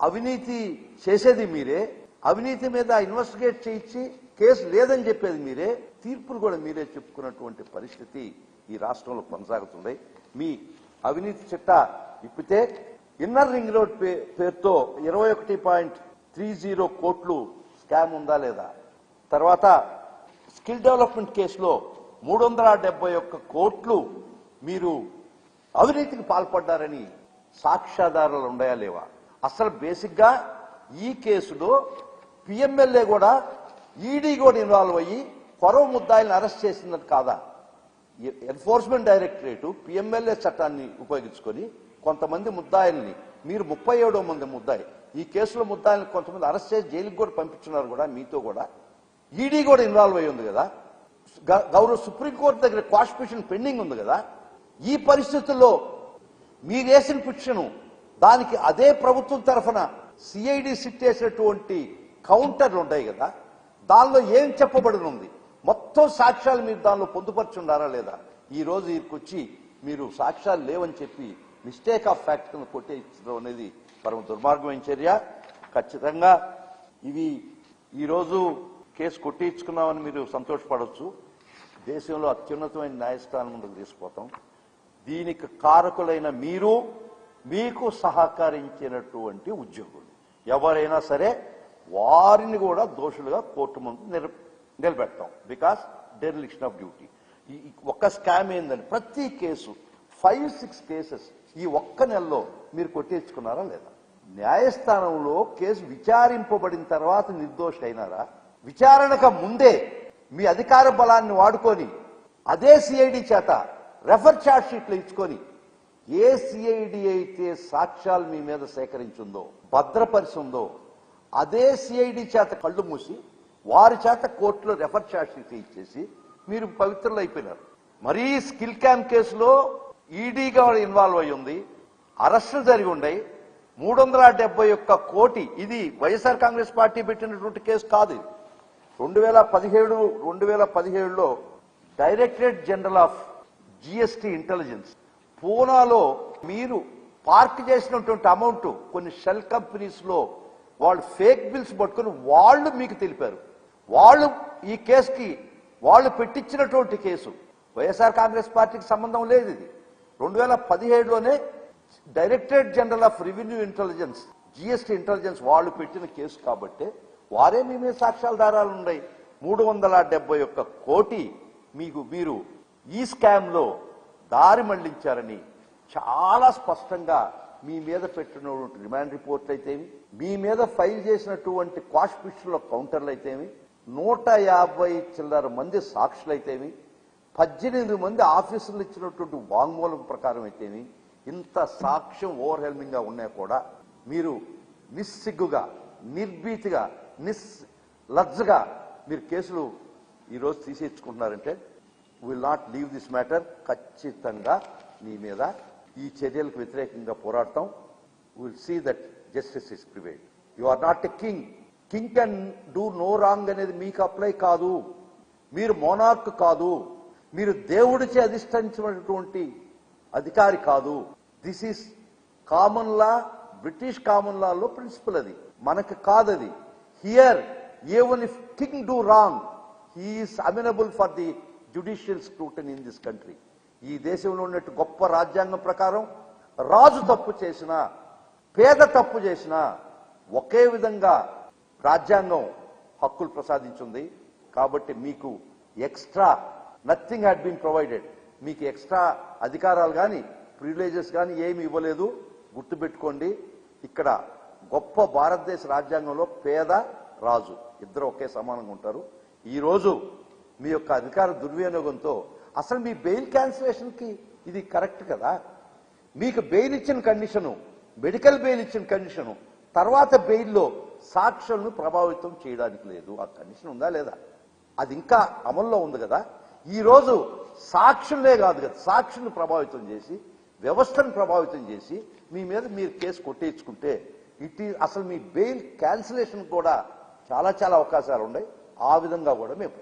అవినీతి చేసేది మీరే అవినీతి మీద ఇన్వెస్టిగేట్ చేయించి కేసు లేదని చెప్పేది మీరే తీర్పులు కూడా మీరే చెప్పుకున్నటువంటి పరిస్థితి ఈ రాష్ట్రంలో కొనసాగుతుంది. మీ అవినీతి చిట్ట ఇప్పితే ఇన్నర్ రింగ్ రోడ్ పే- పేరుతో ఇరవై ఒకటి పాయింట్ త్రీ జీరో కోట్లు స్కామ్ ఉందా లేదా? తర్వాత స్కిల్ డెవలప్మెంట్ కేసులో మూడు వందల డెబ్బై ఒక్క కోట్లు మీరు అవినీతికి పాల్పడ్డారని సాక్ష్యాధారాలు ఉన్నాయా లేవా? అసలు బేసిక్గా ఈ కేసులో పిఎంఎల్ఏ కూడా ఈడీ కూడా ఇన్వాల్వ్ అయ్యి కొరవ ముద్దాయిల్ని అరెస్ట్ చేసినది కాదా? ఎన్ఫోర్స్మెంట్ డైరెక్టరేట్ పిఎంఎల్ఏ చట్టాన్ని ఉపయోగించుకొని కొంతమంది ముద్దాయిల్ని మీరు ముప్పై ఏడో మంది ముద్దాయి ఈ కేసులో ముద్దాయిల్ని కొంతమంది అరెస్ట్ చేసి జైలుకి కూడా పంపించున్నారు కూడా మీతో కూడా. ఈడీ కూడా ఇన్వాల్వ్ అయ్యి ఉంది కదా? గౌరవ సుప్రీంకోర్టు దగ్గర క్వాష్ పెండింగ్ ఉంది కదా? ఈ పరిస్థితుల్లో మీరు వేసిన పిటిషను దానికి అదే ప్రభుత్వం తరఫున సిఐడి సిట్ వేసినటువంటి కౌంటర్లు ఉంటాయి కదా దానిలో ఏం చెప్పబడినుంది? మొత్తం సాక్ష్యాలు మీరు దానిలో పొందుపరుచున్నారా లేదా? ఈ రోజు ఇక్కడికి మీరు సాక్ష్యాలు లేవని చెప్పి మిస్టేక్ ఆఫ్ ఫ్యాక్ట్ కింద అనేది పరమ దుర్మార్గమైన చర్య. ఖచ్చితంగా ఇవి ఈరోజు కేసు కొట్టించుకున్నామని మీరు సంతోషపడవచ్చు దేశంలో అత్యున్నతమైన న్యాయస్థానం ముందుకు తీసుకుపోతాం. దీనికి కారకులైన మీరు మీకు సహకరించినటువంటి ఉద్యోగులు. ఎవరైనా సరే వారిని కూడా దోషులుగా కోర్టు ముందు నిల- నిలబెడతాం. బికాస్ డెరిలిక్షన్ ఆఫ్ డ్యూటీ ఈ ఒక్క స్కామ్ ఏందని ప్రతి కేసు ఫైవ్ సిక్స్ కేసెస్ ఈ ఒక్క నెలలో మీరు కొట్టించుకున్నారా లేదా? న్యాయస్థానంలో కేసు విచారింపబడిన తర్వాత నిర్దోష అయినారా విచారణకు ముందే మీ అధికార బలాన్ని వాడుకొని అదే సిఐడి చేత రెఫర్ చార్జ్ షీట్లు ఇచ్చుకొని ఏ సిఐడి అయితే సాక్ష్యాలు మీ మీద సేకరించిందో భద్రపరిచిందో అదే సిఐడి చేత కళ్ళు మూసి వారి చేత కోర్టులో రెఫర్ చార్జ్ ఇచ్చేసి మీరు పవిత్రులు అయిపోయినారు. మరీ స్కిల్ క్యాంప్ కేసులో ఈడీగా ఇన్వాల్వ్ అయి ఉంది అరెస్టులు జరిగి ఉండయి మూడు వందల డెబ్బై ఒక్క కోటి ఇది వైఎస్ఆర్ కాంగ్రెస్ పార్టీ పెట్టినటువంటి కేసు కాదు రెండు వేల పదిహేడు రెండు వేల పదిహేడులో directorate general of GST intelligence పూనాలో మీరు పార్క్ చేసినటువంటి అమౌంట్ కొన్ని షెల్ కంపెనీస్లో వాళ్ళు ఫేక్ బిల్స్ పట్టుకుని వాళ్ళు మీకు తెలిపారు. వాళ్ళు ఈ కేసుకి వాళ్ళు పెట్టించినటువంటి కేసు. వైఎస్ఆర్ కాంగ్రెస్ పార్టీకి సంబంధం లేదు ఇది. రెండు వేల పదిహేడులోనే directorate general of revenue intelligence GST intelligence వాళ్ళు పెట్టిన కేసు కాబట్టి వారే మీ మీద సాక్ష్యాధారాలు ఉన్నాయి. మూడు వందల డెబ్బై ఒక్క కోటి మీకు మీరు ఈ స్కామ్లో దారి మళ్ళించారని చాలా స్పష్టంగా మీ మీద పెట్టినటువంటి రిమాండ్ రిపోర్ట్లు అయితేమి మీ మీద ఫైల్ చేసినటువంటి క్వాష్ కౌంటర్లు అయితేమి నూట యాభై చిల్లర మంది సాక్షులు అయితేమి పద్దెనిమిది మంది ఆఫీసులు ఇచ్చినటువంటి వాంగ్మూలం ప్రకారం అయితేమి ఇంత సాక్ష్యం ఓవర్ హెల్మింగ్గా ఉన్నా కూడా మీరు నిస్సిగ్గుగా నిర్భీతిగా నిస్ లజ్జగా మీరు కేసులు ఈరోజు తీసేసుకుంటున్నారంటే will not leave this matter ఖచ్చితంగా నీ మీద ఈ చర్యలకు వ్యతిరేకంగా పోరాడతాం. Will see that justice is private you are not a king king can do no wrong అనేది మీకు అప్లై కాదు. మీరు మోనార్క్ కాదు. మీరు దేవుడిచే అధిష్ఠించినటువంటి అధికారి కాదు. This is common law British common Lalo principle అది. మనకు కాదది. Here even if king do wrong he is amenable for the judicial scrutiny in this country ఈ దేశంలో ఉన్నట్టు గొప్ప రాజ్యాంగం ప్రకారం రాజు తప్పు చేసిన పేద తప్పు చేసిన ఒకే విధంగా రాజ్యాంగం హక్కులు ప్రసాదించింది. కాబట్టి మీకు extra nothing had been provided. మీకు ఎక్స్ట్రా అధికారాలు కానీ ప్రివిలేజెస్ కానీ ఏమి ఇవ్వలేదు. గుర్తుపెట్టుకోండి ఇక్కడ గొప్ప భారతదేశ రాజ్యాంగంలో పేద రాజు ఇద్దరు ఒకే సమానంగా ఉంటారు. ఈరోజు మీ యొక్క అధికార దుర్వినియోగంతో అసలు మీ బెయిల్ క్యాన్సిలేషన్కి ఇది కరెక్ట్ కదా? మీకు బెయిల్ ఇచ్చిన కండిషను మెడికల్ బెయిల్ ఇచ్చిన కండిషను తర్వాత బెయిల్లో సాక్షులను ప్రభావితం చేయడానికి లేదు. ఆ కండిషన్ ఉందా లేదా? అది ఇంకా అమల్లో ఉంది కదా? ఈరోజు సాక్షులనే సాక్షులే కాదు కదా సాక్షులను ప్రభావితం చేసి వ్యవస్థను ప్రభావితం చేసి మీ మీద మీరు కేసు కొట్టేయించుకుంటే ఇట్ అసలు మీ బెయిల్ క్యాన్సిలేషన్ కూడా చాలా చాలా అవకాశాలు ఉన్నాయి. ఆ విధంగా కూడా మేము